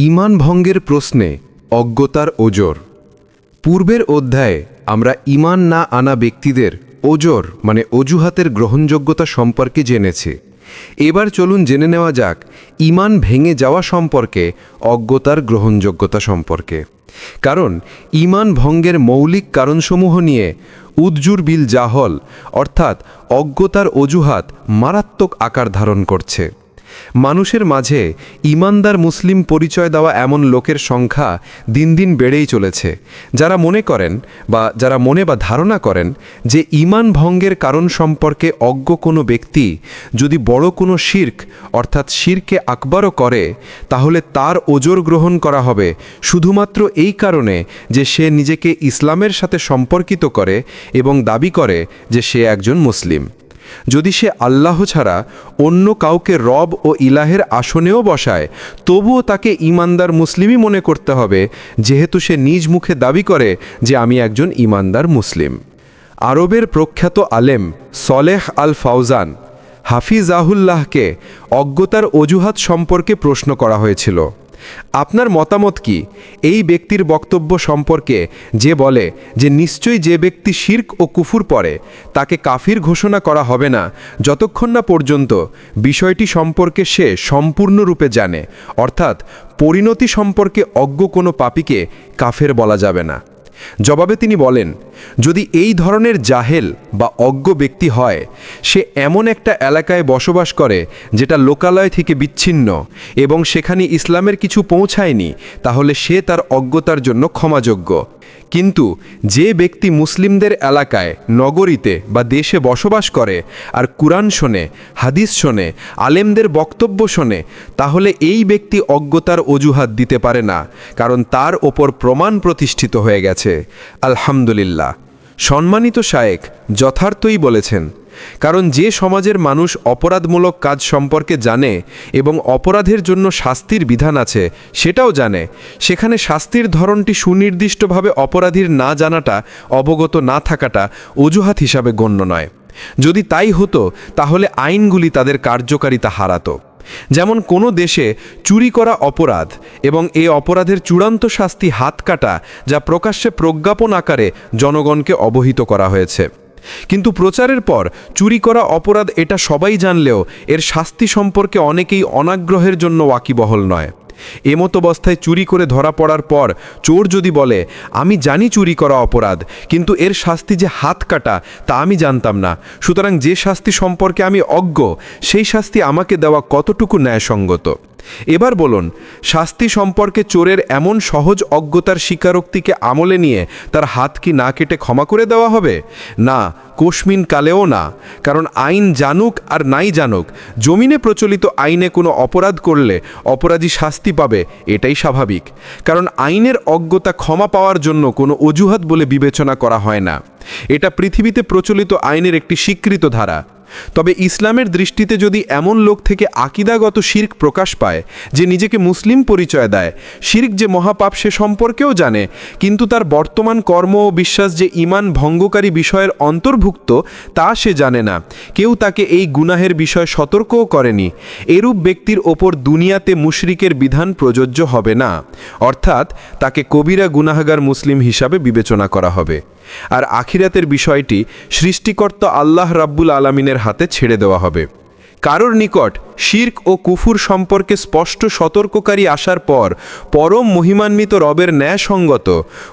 ঈমান ভঙ্গের প্রশ্নে অজ্ঞতার ওজর। পূর্বের অধ্যায়ে আমরা ঈমান না আনা ব্যক্তিদের ওজর মানে অজুহাতের গ্রহণযোগ্যতা সম্পর্কে জেনেছি। এবার চলুন জেনে নেওয়া যাক ঈমান ভেঙে যাওয়া সম্পর্কে, অজ্ঞতার গ্রহণযোগ্যতা সম্পর্কে। কারণ ঈমান ভঙ্গের মৌলিক কারণসমূহ নিয়ে উদ্জুর বিল জাহল, অর্থাৎ অজ্ঞতার অজুহাত মারাত্মক আকার ধারণ করছে। মানুষের মাঝে ইমানদার মুসলিম পরিচয় দেওয়া এমন লোকের সংখ্যা দিন দিন বেড়েই চলেছে। যারা মনে করেন বা যারা মনে বা ধারণা করেন যে ইমান ভঙ্গের কারণ সম্পর্কে অজ্ঞ কোনো ব্যক্তি যদি বড় কোনো শির্ক, অর্থাৎ শিরকে আকবরও করে, তাহলে তার ওজোর গ্রহণ করা হবে শুধুমাত্র এই কারণে যে সে নিজেকে ইসলামের সাথে সম্পর্কিত করে এবং দাবি করে যে সে একজন মুসলিম। যদি সে আল্লাহ ছাড়া অন্য কাউকে রব ও ইলাহের আসনেও বসায়, তবুও তাকে ইমানদার মুসলিমই মনে করতে হবে, যেহেতু সে নিজ মুখে দাবি করে যে আমি একজন ইমানদার মুসলিম। আরবের প্রখ্যাত আলেম সলেহ আল ফাউজান হাফিজাহুল্লাহকে অজ্ঞতার অজুহাত সম্পর্কে প্রশ্ন করা হয়েছিল। আপনার মতামত কি? এই ব্যক্তির বক্তব্য সম্পর্কে যে বলে যে নিশ্চয়ই যে ব্যক্তি শির্ক ও কুফুর পরে তাকে কাফির ঘোষণা করা হবে না, যতক্ষণ না পর্যন্ত বিষয়টি সম্পর্কে সে সম্পূর্ণরূপে জানে, অর্থাৎ পরিণতি সম্পর্কে অজ্ঞ কোনো পাপীকে কাফের বলা যাবে না। জবাবে তিনি বলেন যদি এই ধরনের জাহেল বা অজ্ঞ ব্যক্তি হয়, সে এমন একটা এলাকায় বসবাস করে যেটা লোকালয় থেকে বিচ্ছিন্ন এবং সেখানে ইসলামের কিছু পৌঁছায়নি, তাহলে সে তার অজ্ঞতার জন্য ক্ষমাযোগ্য। কিন্তু যে ব্যক্তি মুসলিমদের এলাকায়, নগরীতে বা দেশে বসবাস করে আর কুরআন শোনে, হাদিস শোনে, আলেমদের বক্তব্য শোনে, তাহলে এই ব্যক্তি অজ্ঞতার অজুহাত দিতে পারে না, কারণ তার ওপর প্রমাণ প্রতিষ্ঠিত হয়ে গেছে। আলহামদুলিল্লাহ। সম্মানিত শায়েক যথার্থই বলেছেন, কারণ যে সমাজের মানুষ অপরাধমূলক কাজ সম্পর্কে জানে এবং অপরাধের জন্য শাস্তির বিধান আছে সেটাও জানে, সেখানে শাস্তির ধরনটি সুনির্দিষ্টভাবে অপরাধীর না জানাটা, অবগত না থাকাটা অজুহাত হিসাবে গণ্য নয়। যদি তাই হতো, তাহলে আইনগুলি তাদের কার্যকারিতা হারাতো। যেমন কোনো দেশে চুরি করা অপরাধ এবং এ অপরাধের চূড়ান্ত শাস্তি হাত কাটা যা প্রকাশ্যে প্রজ্ঞাপন আকারে জনগণকে অবহিত করা হয়েছে। কিন্তু প্রচারের পর চুরি করা অপরাধ এটা সবাই জানলেও এর শাস্তি সম্পর্কে অনেকেই অনাগ্রহের জন্য ওয়াকিবহল নয়। এমতো অবস্থায় চুরি করে ধরা পড়ার পর চোর যদি বলে, আমি জানি চুরি করা অপরাধ, কিন্তু এর শাস্তি যে হাত কাটা, তা আমি জানতাম না। সুতরাং যে শাস্তি সম্পর্কে আমি অজ্ঞ, সেই শাস্তি আমাকে দেওয়া কতটুকু ন্যায়সঙ্গত? এবার বলুন, শাস্তি সম্পর্কে চোরের এমন সহজ অজ্ঞতার স্বীকারোক্তিকে আমলে নিয়ে তার হাত কি না কেটে ক্ষমা করে দেওয়া হবে? না কোশমিন কালেও না, কারণ আইন জানুক আর নাই জানুক, জমিনে প্রচলিত আইনে কোনো অপরাধ করলে অপরাধী শাস্তি পাবে, এটাই স্বাভাবিক। কারণ আইনের অজ্ঞতা ক্ষমা পাওয়ার জন্য কোনো অজুহাত বলে বিবেচনা করা হয় না। এটা পৃথিবীতে প্রচলিত আইনের একটি স্বীকৃত ধারা। তবে ইসলামের দৃষ্টিতে যদি এমন লোক থেকে আকিদাগত শির্ক প্রকাশ পায়, যে নিজেকে মুসলিম পরিচয় দেয়, শির্ক যে মহাপাপ সে সম্পর্কেও জানে, কিন্তু তার বর্তমান কর্ম ও বিশ্বাস যে ইমান ভঙ্গকারী বিষয়ের অন্তর্ভুক্ত, তা সে জানে না। কেউ তাকে এই গুনাহের বিষয়ে সতর্কও করেনি। এরূপ ব্যক্তির ওপর দুনিয়াতে মুশরিকের বিধান প্রযোজ্য হবে না। অর্থাৎ তাকে কবিরা গুনাহাগার মুসলিম হিসাবে বিবেচনা করা হবে। আর আখিরাতের বিষয়টি সৃষ্টিকর্তা আল্লাহ রাব্বুল আলমিনের হাতে ছেড়ে দেওয়া হবে। কারোর নিকট শির্ক ও কুফুর সম্পর্কে স্পষ্ট সতর্ককারী আসার পর পরম মহিমান্বিত রবের ন্যায়সঙ্গত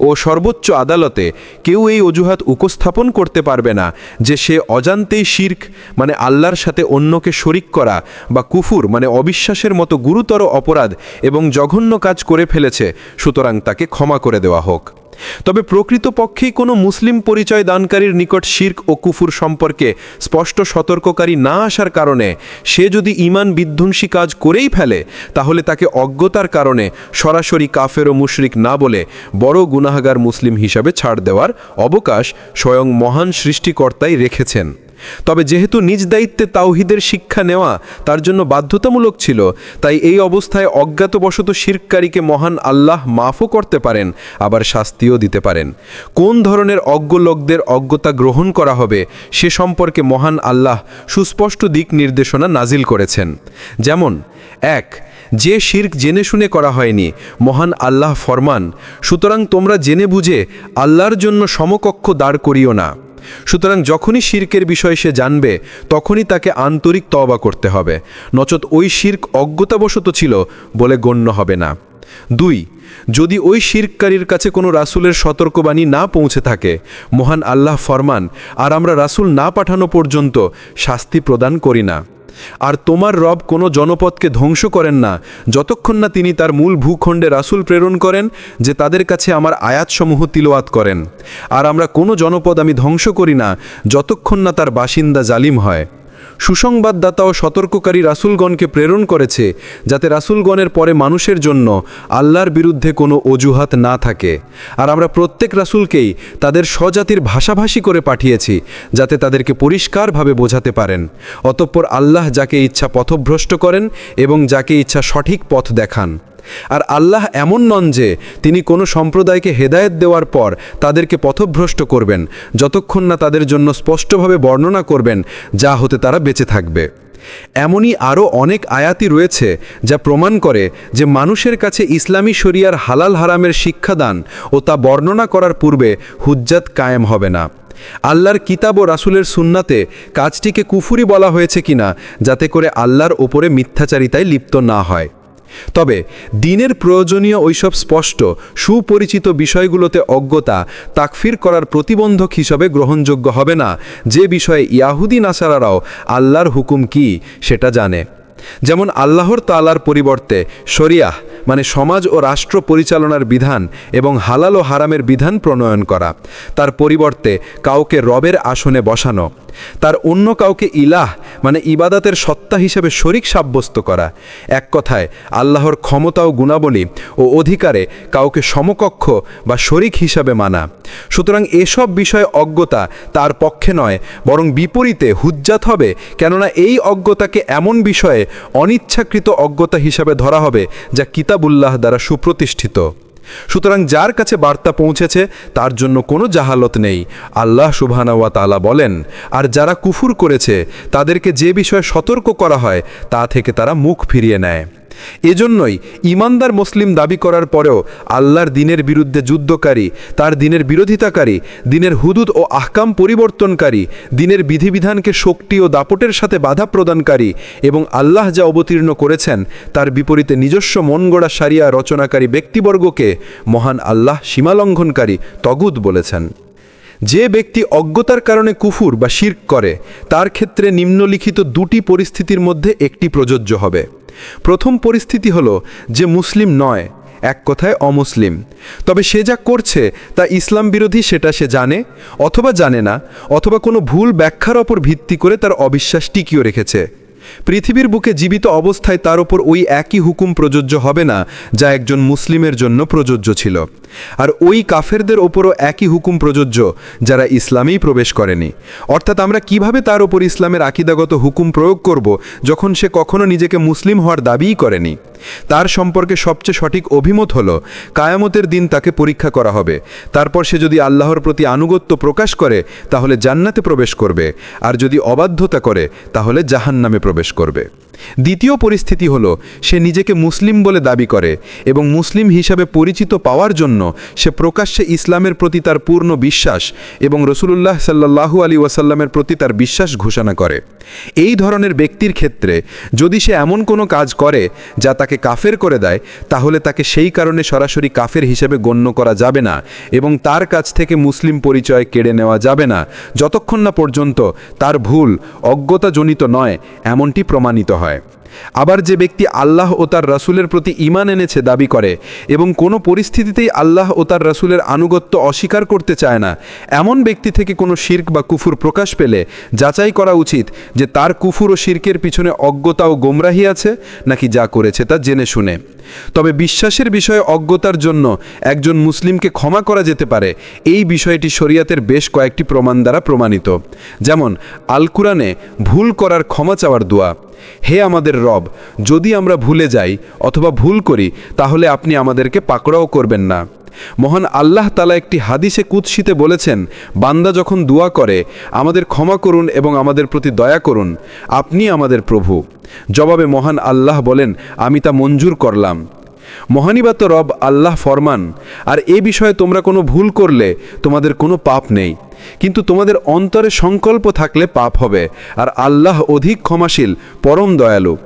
ও সর্বোচ্চ আদালতে কেউ এই অজুহাত উপস্থাপন করতে পারবে না যে সে অজান্তেই শির্ক মানে আল্লাহর সাথে অন্যকে শরিক করা বা কুফুর মানে অবিশ্বাসের মতো গুরুতর অপরাধ এবং জঘন্য কাজ করে ফেলেছে, সুতরাং তাকে ক্ষমা করে দেওয়া হোক। তবে প্রকৃতপক্ষেই কোনো মুসলিম পরিচয় দানকারীর নিকট শির্ক ও কুফুর সম্পর্কে স্পষ্ট সতর্ককারী না আসার কারণে সে যদি ইমান বিধ্বংসী কাজ করেই ফেলে, তাহলে তাকে অজ্ঞতার কারণে সরাসরি কাফের ও মুশরিক না বলে বড় গুনাহাগার মুসলিম হিসাবে ছাড় দেওয়ার অবকাশ স্বয়ং মহান সৃষ্টিকর্তাই রেখেছেন। তবে যেহেতু নিজ দায়িত্বে তাওহিদের শিক্ষা নেওয়া তার জন্য বাধ্যতামূলক ছিল, তাই এই অবস্থায় অজ্ঞাতবশত শিরকারীকে মহান আল্লাহ মাফও করতে পারেন, আবার শাস্তিও দিতে পারেন। কোন ধরনের অজ্ঞ লোকদের অজ্ঞতা গ্রহণ করা হবে সে সম্পর্কে মহান আল্লাহ সুস্পষ্ট দিক নির্দেশনা নাজিল করেছেন। যেমন, এক, যে শির্ক জেনে শুনে করা হয়নি, মহান আল্লাহ ফরমান, সুতরাং তোমরা জেনে বুঝে আল্লাহর জন্য সমকক্ষ দাঁড় করিও না। সুতরাং যখনই শির্কের বিষয়ে সে জানবে, তখনই তাকে আন্তরিক তওবা করতে হবে। নচত ওই শির্ক অজ্ঞতাবশত ছিল বলে গণ্য হবে না। দুই, যদি ওই শির্ককারীর কাছে কোনো রাসুলের সতর্কবাণী না পৌঁছে থাকে, মহান আল্লাহ ফরমান, আর আমরা রাসুল না পাঠানো পর্যন্ত শাস্তি প্রদান করি না। আর তোমার রব কোনো জনপদকে ধ্বংস করেন না। যতক্ষণ না তিনি তার মূল ভূখণ্ডে রাসুল প্রেরণ করেন, যে তাদের কাছে আমার আয়াতসমূহ তিলোয়াত করেন। আর আমরা কোনো জনপদ আমি ধ্বংস করি না, যতক্ষণ না তার বাসিন্দা জালিম হয়। সুসংবাদদাতা ও সতর্ককারী রাসুলগণকে প্রেরণ করেছে যাতে রাসুলগণের পরে মানুষের জন্য আল্লাহর বিরুদ্ধে কোনো অজুহাত না থাকে। আর আমরা প্রত্যেক রাসুলকেই তাদের স্বজাতির ভাষাভাষী করে পাঠিয়েছি যাতে তাদেরকে পরিষ্কারভাবে বোঝাতে পারেন। অতঃপর আল্লাহ যাকে ইচ্ছা পথভ্রষ্ট করেন এবং যাকে ইচ্ছা সঠিক পথ দেখান। আর আল্লাহ এমন নন যে তিনি কোনো সম্প্রদায়কে হেদায়েত দেওয়ার পর তাদেরকে পথভ্রষ্ট করবেন, যতক্ষণ না তাদের জন্য স্পষ্টভাবে বর্ণনা করবেন যা হতে তারা বেঁচে থাকবে। এমনই আরও অনেক আয়াতি রয়েছে যা প্রমাণ করে যে মানুষের কাছে ইসলামী শরিয়ার হালাল হারামের শিক্ষাদান ও তা বর্ণনা করার পূর্বে হুজ্জাত কায়েম হবে না। আল্লাহর কিতাব ও রাসুলের সুন্নাতে কাজটিকে কুফুরি বলা হয়েছে কিনা যাতে করে আল্লাহর ওপরে মিথ্যাচারিতায় লিপ্ত না হয়। তবে দিনের প্রয়োজনীয় ওইসব স্পষ্ট, সুপরিচিত বিষয়গুলোতে অজ্ঞতা, তাকফির করার প্রতিবন্ধক হিসাবে গ্রহণযোগ্য হবে না। যে বিষয়ে ইয়াহুদি নাসারারাও আল্লাহর হুকুম কি, সেটা জানে। যেমন আল্লাহর তালার পরিবর্তে শরিয়াহ মানে সমাজ ও রাষ্ট্র পরিচালনার বিধান এবং হালাল ও হারামের বিধান প্রণয়ন করা। তার পরিবর্তে কাউকে রবের আসনে বসানো। তার অন্য কাউকে ইলাহ মানে ইবাদাতের সত্তা হিসেবে শরিক সাব্যস্ত করা। এক কথায়, আল্লাহর ক্ষমতা ও গুণাবলী ও অধিকারে কাউকে সমকক্ষ বা শরিক হিসাবে মানা। সুতরাং এসব বিষয়ে অজ্ঞতা তার পক্ষে নয়, বরং বিপরীতে হুজ্জাত হবে, কেননা এই অজ্ঞতাকে এমন বিষয়ে অনিচ্ছাকৃত অজ্ঞতা হিসাবে ধরা হবে, যা কিতাবুল্লাহ দ্বারা সুপ্রতিষ্ঠিত। সুতরাং যার কাছে বার্তা পৌঁছেছে, তার জন্য কোনো জাহালত নেই। আল্লাহ সুবহানাওয়া তালা বলেন, আর যারা কুফুর করেছে, তাদেরকে যে বিষয়ে সতর্ক করা হয়, তা থেকে তারা মুখ ফিরিয়ে নেয়। এজন্যই ইমানদার মুসলিম দাবি করার পরেও আল্লাহর দিনের বিরুদ্ধে যুদ্ধকারী, তার দিনের বিরোধিতাকারী, দিনের হুদুদ ও আহকাম পরিবর্তনকারী, দিনের বিধিবিধানকে শক্তি ও দাপটের সাথে বাধা প্রদানকারী এবং আল্লাহ যা অবতীর্ণ করেছেন, তার বিপরীতে নিজস্ব মনগড়া সারিয়া রচনাকারী ব্যক্তিবর্গকে মহান আল্লাহ সীমালঙ্ঘনকারী তগুদ বলেছেন। যে ব্যক্তি অজ্ঞতার কারণে কুফুর বা শির্ক করে, তার ক্ষেত্রে নিম্নলিখিত দুটি পরিস্থিতির মধ্যে একটি প্রযোজ্য হবে। প্রথম পরিস্থিতি হলো যে মুসলিম নয়, এক কথায় অমুসলিম। তবে সে যা করছে তা ইসলাম বিরোধী সেটা সে জানে অথবা জানে না, অথবা কোনো ভুল ব্যাখ্যার ওপর ভিত্তি করে তার অবিশ্বাস টিকিয়ে রেখেছে। পৃথিবীর বুকে জীবিত অবস্থায় তার ওপর ওই একই হুকুম প্রযোজ্য হবে না, যা একজন মুসলিমের জন্য প্রযোজ্য ছিল। আর ওই কাফেরদের ওপরও একই হুকুম প্রযোজ্য, যারা ইসলামেই প্রবেশ করেনি। অর্থাৎ আমরা কীভাবে তার ওপর ইসলামের আকিদাগত হুকুম প্রয়োগ করব, যখন সে কখনো নিজেকে মুসলিম হওয়ার দাবিই করেনি? তার সম্পর্কে সবচেয়ে সঠিক অভিমত হল, কায়ামতের দিন তাকে পরীক্ষা করা হবে। তারপর সে যদি আল্লাহর প্রতি আনুগত্য প্রকাশ করে, তাহলে জান্নাতে প্রবেশ করবে। আর যদি অবাধ্যতা করে, তাহলে জাহান্নামে প্রবেশ করবে। দ্বিতীয় পরিস্থিতি হল, সে নিজেকে মুসলিম বলে দাবি করে এবং মুসলিম হিসাবে পরিচিত পাওয়ার জন্য সে প্রকাশ্যে ইসলামের প্রতি তার পূর্ণ বিশ্বাস এবং রসুলুল্লাহ সাল্লাহু আলী ওয়াসাল্লামের প্রতি তার বিশ্বাস ঘোষণা করে। এই ধরনের ব্যক্তির ক্ষেত্রে যদি সে এমন কোনো কাজ করে যা তাকে কাফের করে দেয়, তাহলে তাকে সেই কারণে সরাসরি কাফের হিসেবে গণ্য করা যাবে না এবং তার কাছ থেকে মুসলিম পরিচয় কেড়ে নেওয়া যাবে না। যতক্ষণ না পর্যন্ত তার ভুল অজ্ঞতাজনিত নয়, এমনটি প্রমাণিত হয়। আবার যে ব্যক্তি আল্লাহ ও তার রাসুলের প্রতি ইমান এনেছে দাবি করে এবং কোনো পরিস্থিতিতেই আল্লাহ ও তার রাসুলের আনুগত্য অস্বীকার করতে চায় না, এমন ব্যক্তি থেকে কোনো শির্ক বা কুফুর প্রকাশ পেলে যাচাই করা উচিত যে তার কুফুর ও শির্কের পিছনে অজ্ঞতা ও গোমরাহি আছে নাকি যা করেছে তা জেনে শুনে। তবে বিশ্বাসের বিষয়ে অজ্ঞতার জন্য একজন মুসলিমকে ক্ষমা করা যেতে পারে। এই বিষয়টি শরিয়াতের বেশ কয়েকটি প্রমাণ দ্বারা প্রমাণিত। যেমন আল কুরআনে ভুল করার ক্ষমা চাওয়ার দোয়া, হে আমাদের রব, যদি আমরা ভুলে যাই অথবা ভুল করি, তাহলে আপনি আমাদেরকে পাকড়াও করবেন না। মহান আল্লাহ তালা একটি হাদিসে কুৎসিতে বলেছেন, বান্দা যখন দোয়া করে, আমাদের ক্ষমা করুন এবং আমাদের প্রতি দয়া করুন, আপনি আমাদের প্রভু। জবাবে মহান আল্লাহ বলেন, আমি তা মঞ্জুর করলাম। মহানিবাত রব আল্লাহ ফরমান, আর এ বিষয়ে তোমরা কোনো ভুল করলে তোমাদের কোনো পাপ নেই। কিন্তু তোমাদের অন্তরে সংকল্প থাকলে পাপ হবে, আর আল্লাহ অধিক ক্ষমাশীল, পরম দয়ালু।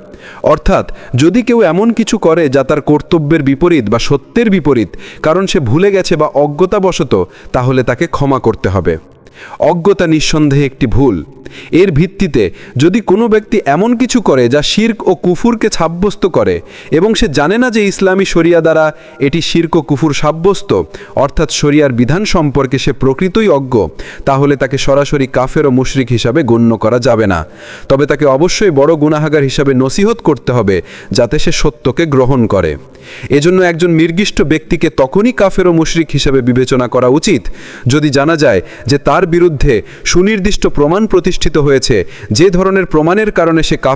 অর্থাৎ, যদি কেউ এমন কিছু করে যা তার কর্তব্যের বিপরীত বা সত্যের বিপরীত, কারণ সে ভুলে গেছে বা অজ্ঞতাবশত, তাহলে তাকে ক্ষমা করতে হবে। অজ্ঞতা নিঃসন্দেহে একটি ভুল। এর ভিত্তিতে যদি কোনো ব্যক্তি এমন কিছু করে যা শির্ক ও কুফুরকে সাব্যস্ত করে এবং সে জানে না যে ইসলামী শরিয়া দ্বারা এটি শির্ক ও কুফুর সাব্যস্ত, অর্থাৎ শরিয়ার বিধান সম্পর্কে সে প্রকৃতই অজ্ঞ, তাহলে তাকে সরাসরি কাফের ও মুশরিক হিসাবে গণ্য করা যাবে না। তবে তাকে অবশ্যই বড় গুনাহাগার হিসাবে নসিহত করতে হবে, যাতে সে সত্যকে গ্রহণ করে। এজন্য একজন নির্দিষ্ট ব্যক্তিকে তখনই কাফের ও মুশরিক হিসাবে বিবেচনা করা উচিত, যদি জানা যায় যে তার বিরুদ্ধে সুনির্দিষ্ট প্রমাণ প্রতিষ্ঠিত হয়েছে। যে ধরনের প্রমাণের কারণে সে কাফ